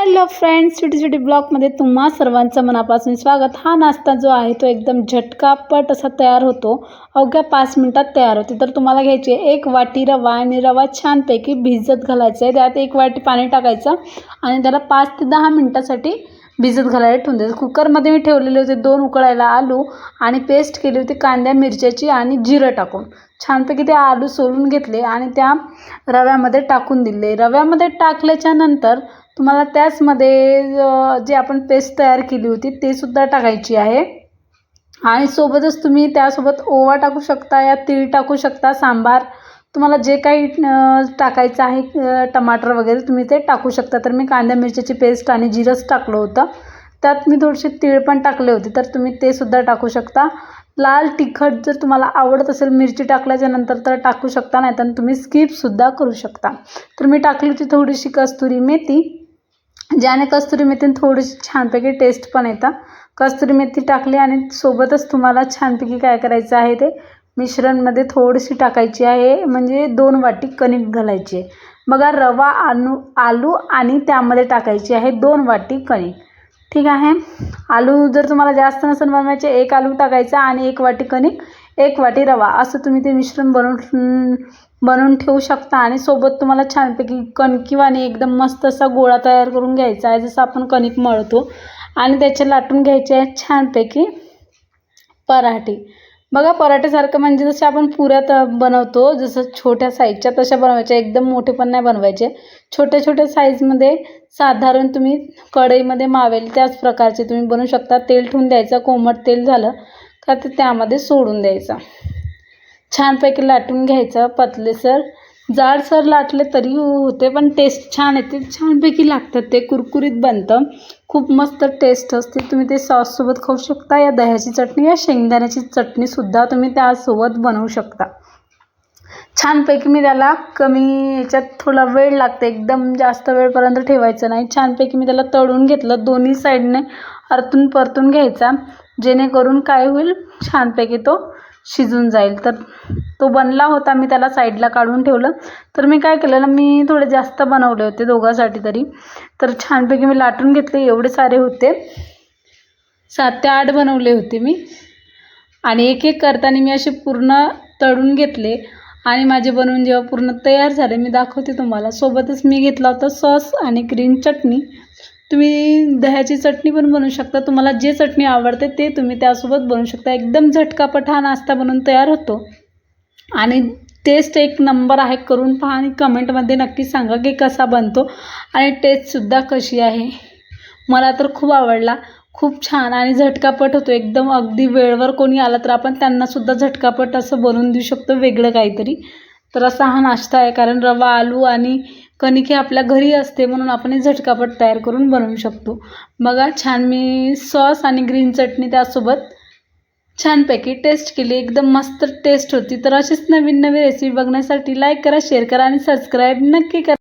Hello friends छोटी छोटी ब्लॉगमध्ये तुम्हा सर्वांचं मनापासून स्वागत. हा नाश्ता जो आहे तो एकदम झटकापट असा तयार होतो. अवघ्या पाच मिनटात तयार होते. तर तुम्हाला घ्यायची आहे एक वाटी रवा आणि रवा छानपैकी भिजत घालायचा आहे. त्यात एक वाटी पाणी टाकायचं आणि त्याला पाच ते दहा मिनटासाठी भिजत घालायला ठेवून द्यायचं. कुकरमध्ये मी ठेवलेले होते दोन उकळायला आलू आणि पेस्ट केली होती कांद्या मिरच्याची आणि जिरं टाकून. छानपैकी ते आलू सोलून घेतले आणि त्या रव्यामध्ये टाकून दिले. रव्यामध्ये टाकल्याच्या नंतर तुम्हाला त्याचमध्ये जे आपण पेस्ट तयार केली होती ते सुद्धा टाकायची आहे. आणि सोबतच तुम्ही त्यासोबत ओवा टाकू शकता या तीळ टाकू शकता सांबार. तुम्हाला जे काही टाकायचं आहे टमाटर वगैरे तुम्ही ते टाकू शकता. तर मी कांद्या मिरच्याची पेस्ट आणि जिरंच टाकलं होतं. त्यात मी थोडीशी तीळ पण टाकले होते तर तुम्ही ते सुद्धा टाकू शकता. लाल तिखट जर तुम्हाला आवडत असेल मिरची टाकल्याच्या नंतर तर टाकू शकता नाही तर तुम्ही स्किपसुद्धा करू शकता. तर मी टाकली होती थोडीशी कस्तुरी मेथी. ज्याने कस्तुरी मेथीने थोडीशी छानपैकी टेस्ट पण येतं. कस्तुरी मेथी टाकली आणि सोबतच तुम्हाला छानपैकी काय करायचं आहे ते मिश्रणमध्ये थोडीशी टाकायची आहे. म्हणजे दोन वाटी कणिक घालायची आहे. बघा रवा आलू आलू आणि त्यामध्ये टाकायची आहे दोन वाटी कणिक. ठीक आहे? आलू जर तुम्हाला जास्त नसेल बनवायचे एक आलू टाकायचा आणि एक वाटी कणिक. एक वाटी रवा. असं तुम्ही ते मिश्रण बनवून बनवून ठेवू शकता आणि सोबत तुम्हाला छानपैकी कणकीवाने एकदम मस्त असा गोळा तयार करून घ्यायचा आहे जसं आपण कणिक मळतो. आणि त्याचे लाटून घ्यायचे आहे छानपैकी पराठे. बघा पराठेसारखं म्हणजे जसे आपण पुऱ्यात बनवतो जसं छोट्या साईजच्या तशा बनवायच्या एकदम मोठे पण नाही बनवायचे. छोट्या छोट्या साईजमध्ये साधारण तुम्ही कढईमध्ये मावेल त्याच प्रकारचे तुम्ही बनवू शकता. तेल ठेवून द्यायचं कोमट तेल झालं का ते त्यामध्ये सोडून द्यायचा. छानपैकी लाटून घ्यायचं पतलेसर जाडसर लाटले तरी होते पण टेस्ट छान येते. छानपैकी लागतात ते कुरकुरीत बनतं. खूप मस्त टेस्ट असते. तुम्ही ते सॉससोबत खाऊ शकता या दह्याची चटणी या शेंगदाण्याची चटणीसुद्धा तुम्ही त्यासोबत बनवू शकता. छानपैकी मी त्याला कमी याच्यात थोडा वेळ लागते एकदम जास्त वेळपर्यंत ठेवायचं नाही. छानपैकी मी त्याला तळून घेतलं दोन्ही साईडने परतून परतून घ्यायचा. जेणेकरून काय होईल? छानपैकी तो शिजून जाईल. तर तो बनला होता मी त्याला साईडला काढून ठेवलं. तर मी काय केलं ना मी थोडे जास्त बनवले होते दोघांसाठी तरी. तर छानपैकी मी लाटून घेतले एवढे सारे होते. सात ते आठ बनवले होते मी. आणि एक एक करताना मी असे पूर्ण तळून घेतले. आणि माझे बनवून जेव्हा पूर्ण तयार झाले मी दाखवते तुम्हाला. सोबतच मी घेतला होता सॉस आणि ग्रीन चटणी. तुम्ही दह्याची चटणी पण बनवू शकता. तुम्हाला जे चटणी आवडते ते तुम्ही त्यासोबत बनवू शकता. एकदम झटकापट हा नाश्ता बनवून तयार होतो. आणि टेस्ट एक नंबर आहे करून पहा आणि कमेंटमध्ये नक्की सांगा की कसा बनतो. आणि टेस्टसुद्धा कशी आहे. मला तर खूप आवडला. खूप छान आणि झटकापट होतो. एकदम अगदी वेळेवर कोणी आला तर आपण त्यांनासुद्धा झटकापट असं बनवून देऊ शकतो वेगळं काहीतरी. तर असा हा नाश्ता आहे. कारण रवा आलू आणि कणिक हे आपल्या घरी असते म्हणून आपण हे झटकापट तयार करून बनवू शकतो. बघा छान मी सॉस आणि ग्रीन चटणी त्यासोबत छानपैकी टेस्ट केली. एकदम मस्त टेस्ट होती. तर अशीच नवीन नवीन रेसिपी बघण्यासाठी लाईक करा शेअर करा आणि सबस्क्राईब नक्की करा.